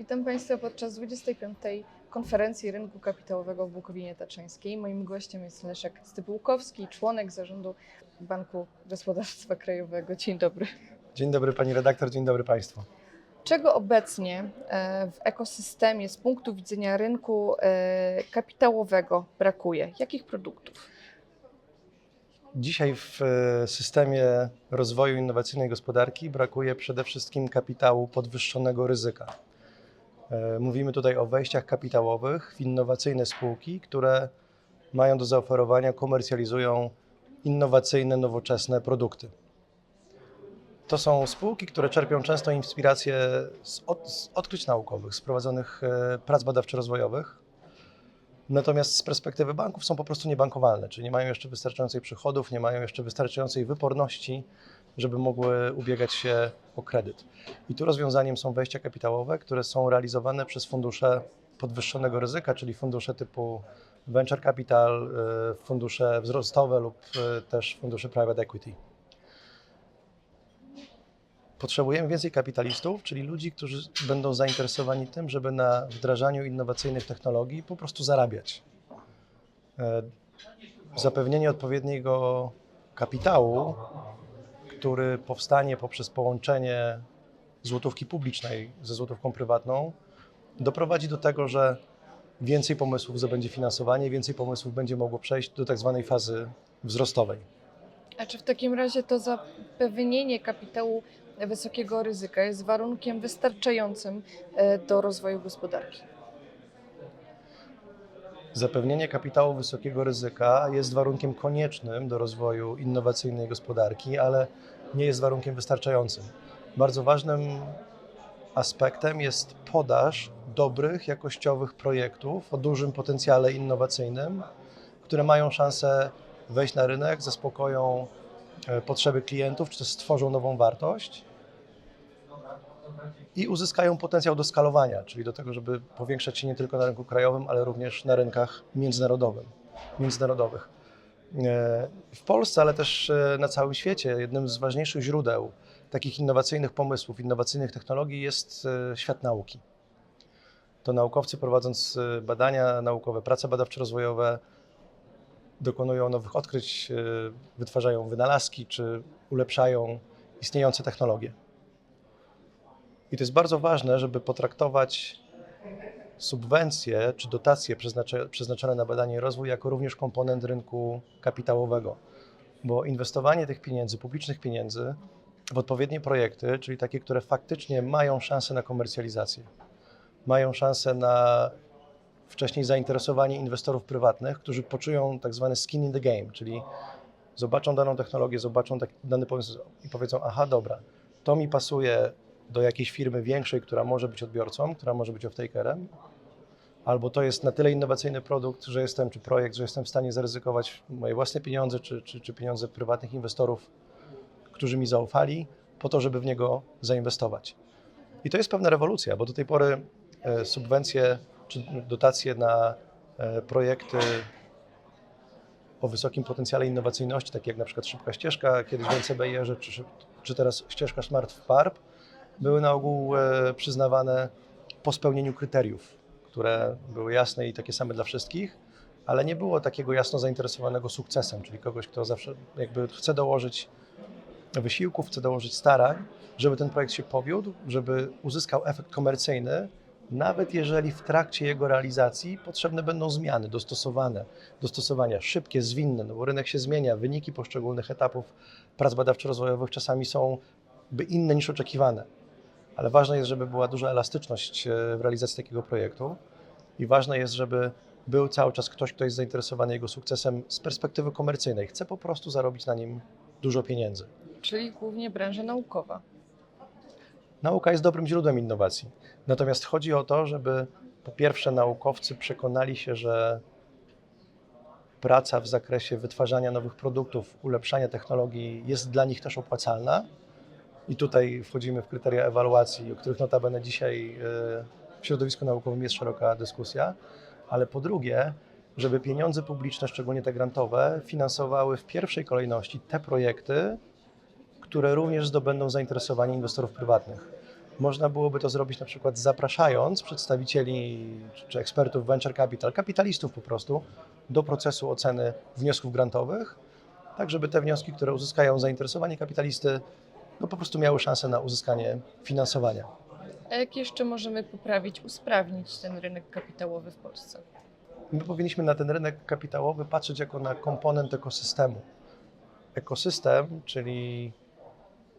Witam Państwa podczas 25. konferencji rynku kapitałowego w Bukowinie Tatrzańskiej. Moim gościem jest Leszek Stypułkowski, członek zarządu Banku Gospodarstwa Krajowego. Dzień dobry. Dzień dobry pani redaktor, dzień dobry państwu. Czego obecnie e, w ekosystemie z punktu widzenia rynku e, kapitałowego brakuje? Jakich produktów? Dzisiaj w e, systemie rozwoju innowacyjnej gospodarki brakuje przede wszystkim kapitału podwyższonego ryzyka. E, Mówimy tutaj o wejściach kapitałowych w innowacyjne spółki, które mają do zaoferowania, komercjalizują innowacyjne, nowoczesne produkty. To są spółki, które czerpią często inspiracje z, od, z odkryć naukowych, z prowadzonych e, prac badawczo-rozwojowych. Natomiast z perspektywy banków są po prostu niebankowalne, czyli nie mają jeszcze wystarczającej przychodów, nie mają jeszcze wystarczającej wyporności, żeby mogły ubiegać się o kredyt. I tu rozwiązaniem są wejścia kapitałowe, które są realizowane przez fundusze podwyższonego ryzyka, czyli fundusze typu venture capital, y, fundusze wzrostowe lub y, też fundusze private equity. Potrzebujemy więcej kapitalistów, czyli ludzi, którzy będą zainteresowani tym, żeby na wdrażaniu innowacyjnych technologii po prostu zarabiać. E, Zapewnienie odpowiedniego kapitału, który powstanie poprzez połączenie złotówki publicznej ze złotówką prywatną, doprowadzi do tego, że więcej pomysłów zdobędzie finansowanie, więcej pomysłów będzie mogło przejść do tak zwanej fazy wzrostowej. A czy w takim razie to zapewnienie kapitału wysokiego ryzyka jest warunkiem wystarczającym e, do rozwoju gospodarki? Zapewnienie kapitału wysokiego ryzyka jest warunkiem koniecznym do rozwoju innowacyjnej gospodarki, ale nie jest warunkiem wystarczającym. Bardzo ważnym aspektem jest podaż dobrych, jakościowych projektów o dużym potencjale innowacyjnym, które mają szansę wejść na rynek, zaspokoją e, potrzeby klientów, czy też stworzą nową wartość i uzyskają potencjał do skalowania, czyli do tego, żeby powiększać się nie tylko na rynku krajowym, ale również na rynkach międzynarodowym, międzynarodowych. E, W Polsce, ale też e, na całym świecie, jednym z ważniejszych źródeł takich innowacyjnych pomysłów, innowacyjnych technologii jest e, świat nauki. To naukowcy prowadząc badania naukowe, prace badawczo-rozwojowe, dokonują nowych odkryć, wytwarzają wynalazki czy ulepszają istniejące technologie. I to jest bardzo ważne, żeby potraktować subwencje czy dotacje przeznaczone na badanie i rozwój jako również komponent rynku kapitałowego, bo inwestowanie tych pieniędzy, publicznych pieniędzy w odpowiednie projekty, czyli takie, które faktycznie mają szansę na komercjalizację, mają szansę na wcześniej zainteresowanie inwestorów prywatnych, którzy poczują tak zwany skin in the game, czyli zobaczą daną technologię, zobaczą taki, dany pomysł i powiedzą, aha, dobra, to mi pasuje do jakiejś firmy większej, która może być odbiorcą, która może być off-takerem, albo to jest na tyle innowacyjny produkt, że jestem, czy projekt, że jestem w stanie zaryzykować moje własne pieniądze, czy, czy, czy pieniądze prywatnych inwestorów, którzy mi zaufali, po to, żeby w niego zainwestować. I to jest pewna rewolucja, bo do tej pory e, subwencje czy dotacje na e, projekty o wysokim potencjale innowacyjności, takie jak na przykład Szybka Ścieżka, kiedyś w NCBR, czy, czy teraz ścieżka Smart w PARP, były na ogół e, przyznawane po spełnieniu kryteriów, które były jasne i takie same dla wszystkich, ale nie było takiego jasno zainteresowanego sukcesem, czyli kogoś, kto zawsze jakby chce dołożyć wysiłków, chce dołożyć starań, żeby ten projekt się powiódł, żeby uzyskał efekt komercyjny, nawet jeżeli w trakcie jego realizacji potrzebne będą zmiany, dostosowane, dostosowania szybkie, zwinne, no bo rynek się zmienia, wyniki poszczególnych etapów prac badawczo-rozwojowych czasami są by inne niż oczekiwane. Ale ważne jest, żeby była duża elastyczność e, w realizacji takiego projektu i ważne jest, żeby był cały czas ktoś, kto jest zainteresowany jego sukcesem z perspektywy komercyjnej. Chce po prostu zarobić na nim dużo pieniędzy. Czyli głównie branża naukowa. Nauka jest dobrym źródłem innowacji. Natomiast chodzi o to, żeby po pierwsze naukowcy przekonali się, że praca w zakresie wytwarzania nowych produktów, ulepszania technologii jest dla nich też opłacalna. I tutaj wchodzimy w kryteria ewaluacji, o których notabene dzisiaj e, w środowisku naukowym jest szeroka dyskusja. Ale po drugie, żeby pieniądze publiczne, szczególnie te grantowe, finansowały w pierwszej kolejności te projekty, które również zdobędą zainteresowanie inwestorów prywatnych. Można byłoby to zrobić na przykład zapraszając przedstawicieli czy- ekspertów venture capital, kapitalistów po prostu, do procesu oceny wniosków grantowych, tak żeby te wnioski, które uzyskają zainteresowanie kapitalisty, no po prostu miały szansę na uzyskanie finansowania. A jak jeszcze możemy poprawić, usprawnić ten rynek kapitałowy w Polsce? My powinniśmy na ten rynek kapitałowy patrzeć jako na komponent ekosystemu. Ekosystem, czyli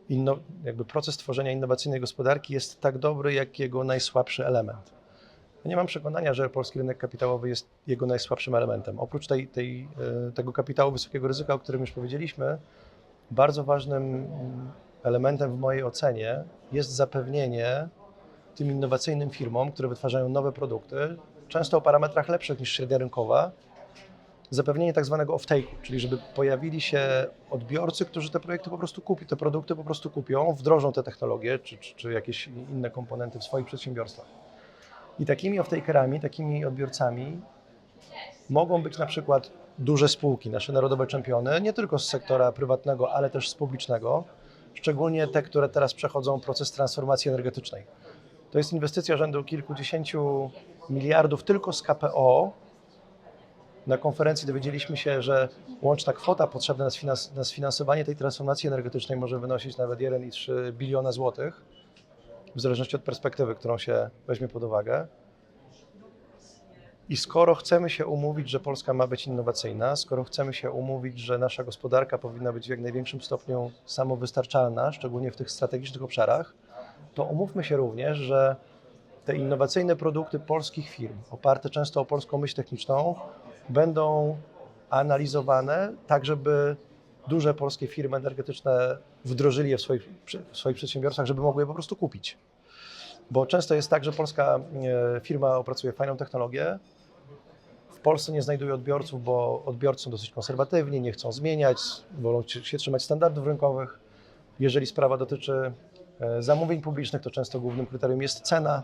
inno, jakby proces tworzenia innowacyjnej gospodarki jest tak dobry, jak jego najsłabszy element. Ja nie mam przekonania, że polski rynek kapitałowy jest jego najsłabszym elementem. Oprócz tej, tej, e, tego kapitału wysokiego ryzyka, o którym już powiedzieliśmy, bardzo ważnym elementem w mojej ocenie jest zapewnienie tym innowacyjnym firmom, które wytwarzają nowe produkty, często o parametrach lepszych niż średnia rynkowa, zapewnienie tak zwanego off-take'u, czyli żeby pojawili się odbiorcy, którzy te projekty po prostu kupią, te produkty po prostu kupią, wdrożą te technologie czy, czy, czy jakieś inne komponenty w swoich przedsiębiorstwach. I takimi off-takerami, takimi odbiorcami mogą być na przykład duże spółki, nasze narodowe czempiony, nie tylko z sektora prywatnego, ale też z publicznego, szczególnie te, które teraz przechodzą proces transformacji energetycznej. To jest inwestycja rzędu kilkudziesięciu miliardów tylko z KPO. Na konferencji dowiedzieliśmy się, że łączna kwota potrzebna na sfinans- na sfinansowanie tej transformacji energetycznej może wynosić nawet 1,3 biliona złotych, w zależności od perspektywy, którą się weźmie pod uwagę. I skoro chcemy się umówić, że Polska ma być innowacyjna, skoro chcemy się umówić, że nasza gospodarka powinna być w jak największym stopniu samowystarczalna, szczególnie w tych strategicznych obszarach, to umówmy się również, że te innowacyjne produkty polskich firm, oparte często o polską myśl techniczną, będą analizowane tak, żeby duże polskie firmy energetyczne wdrożyli je w swoich, w swoich przedsiębiorstwach, żeby mogły je po prostu kupić. Bo często jest tak, że polska e, firma opracuje fajną technologię, w Polsce nie znajduje odbiorców, bo odbiorcy są dosyć konserwatywni, nie chcą zmieniać, wolą się trzymać standardów rynkowych. Jeżeli sprawa dotyczy e, zamówień publicznych, to często głównym kryterium jest cena,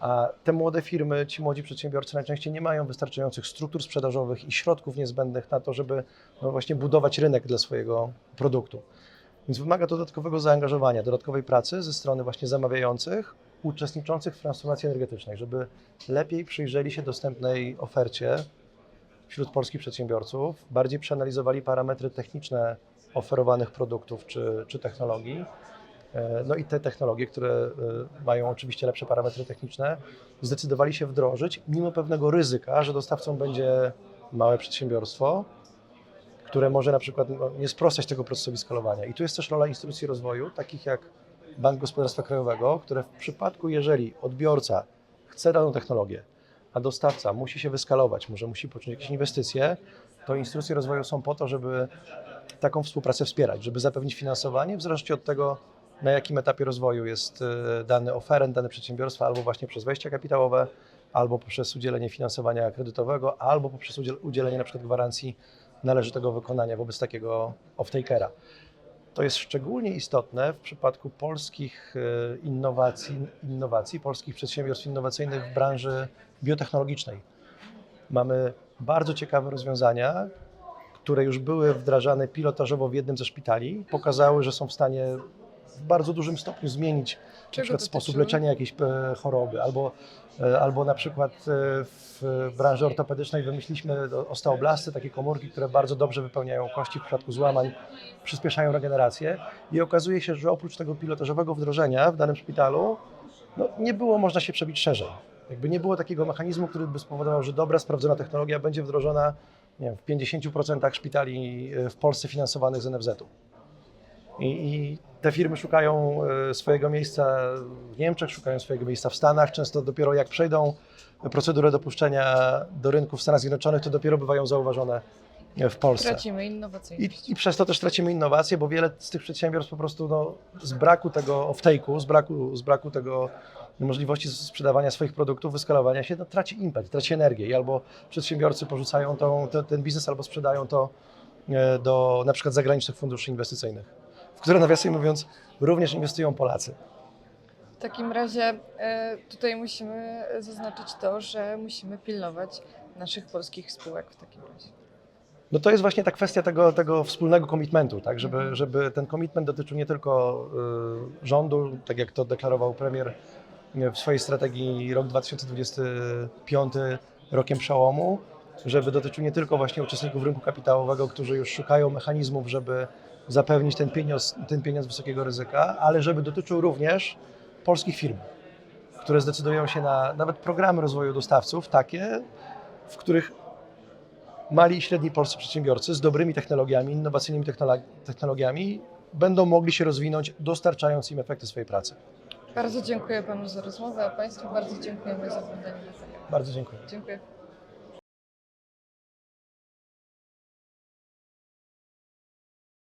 a te młode firmy, ci młodzi przedsiębiorcy najczęściej nie mają wystarczających struktur sprzedażowych i środków niezbędnych na to, żeby no właśnie budować rynek dla swojego produktu. Więc wymaga to dodatkowego zaangażowania, dodatkowej pracy ze strony właśnie zamawiających, uczestniczących w transformacji energetycznej, żeby lepiej przyjrzeli się dostępnej ofercie wśród polskich przedsiębiorców, bardziej przeanalizowali parametry techniczne oferowanych produktów czy, czy technologii. E, No i te technologie, które e, mają oczywiście lepsze parametry techniczne, zdecydowali się wdrożyć, mimo pewnego ryzyka, że dostawcą będzie małe przedsiębiorstwo, które może na przykład no, nie sprostać tego procesowi skalowania. I tu jest też rola instytucji rozwoju, takich jak Bank Gospodarstwa Krajowego, które w przypadku, jeżeli odbiorca chce daną technologię, a dostawca musi się wyskalować, może musi począć jakieś inwestycje, to instytucje rozwoju są po to, żeby taką współpracę wspierać, żeby zapewnić finansowanie w zależności od tego, na jakim etapie rozwoju jest e, dany oferent, dane przedsiębiorstwo, albo właśnie przez wejścia kapitałowe, albo poprzez udzielenie finansowania kredytowego, albo poprzez udziel- udzielenie na przykład gwarancji należytego wykonania wobec takiego off-takera. To jest szczególnie istotne w przypadku polskich e, innowacji, innowacji, polskich przedsiębiorstw innowacyjnych w branży biotechnologicznej. Mamy bardzo ciekawe rozwiązania, które już były wdrażane pilotażowo w jednym ze szpitali, pokazały, że są w stanie w bardzo dużym stopniu zmienić na przykład sposób leczenia jakiejś e, choroby, albo, e, albo na przykład e, w branży ortopedycznej wymyśliliśmy do- osteoblasty, takie komórki, które bardzo dobrze wypełniają kości w przypadku złamań, przyspieszają regenerację i okazuje się, że oprócz tego pilotażowego wdrożenia w danym szpitalu no, nie było można się przebić szerzej. Jakby nie było takiego mechanizmu, który by spowodował, że dobra, sprawdzona technologia będzie wdrożona nie wiem, w 50% szpitali e, w Polsce finansowanych z NFZ-u. I, I te firmy szukają e, swojego miejsca w Niemczech, szukają swojego miejsca w Stanach. Często dopiero jak przejdą procedurę dopuszczenia do rynku w Stanach Zjednoczonych, to dopiero bywają zauważone w Polsce. Tracimy innowacyjność. I, I przez to też tracimy innowacje, bo wiele z tych przedsiębiorstw po prostu no, z braku tego off-take'u, z braku, z braku tego możliwości sprzedawania swoich produktów, wyskalowania się, no, traci impet, traci energię i albo przedsiębiorcy porzucają tą, te, ten biznes, albo sprzedają to e, do na przykład zagranicznych funduszy inwestycyjnych, w które nawiasem mówiąc również inwestują Polacy. W takim razie e, tutaj musimy zaznaczyć to, że musimy pilnować naszych polskich spółek w takim razie. No to jest właśnie ta kwestia tego, tego wspólnego komitmentu, tak, żeby, żeby ten komitment dotyczył nie tylko y, rządu, tak jak to deklarował premier y, w swojej strategii rok 2025 rokiem przełomu, żeby dotyczył nie tylko właśnie uczestników rynku kapitałowego, którzy już szukają mechanizmów, żeby zapewnić ten pieniądz, ten pieniądz wysokiego ryzyka, ale żeby dotyczył również polskich firm, które zdecydują się na nawet programy rozwoju dostawców, takie, w których mali i średni polscy przedsiębiorcy z dobrymi technologiami, innowacyjnymi technolo- technologiami będą mogli się rozwinąć, dostarczając im efekty swojej pracy. Bardzo dziękuję Panu za rozmowę, a Państwu bardzo dziękujemy za oglądanie materiału. Bardzo dziękuję. Dziękuję.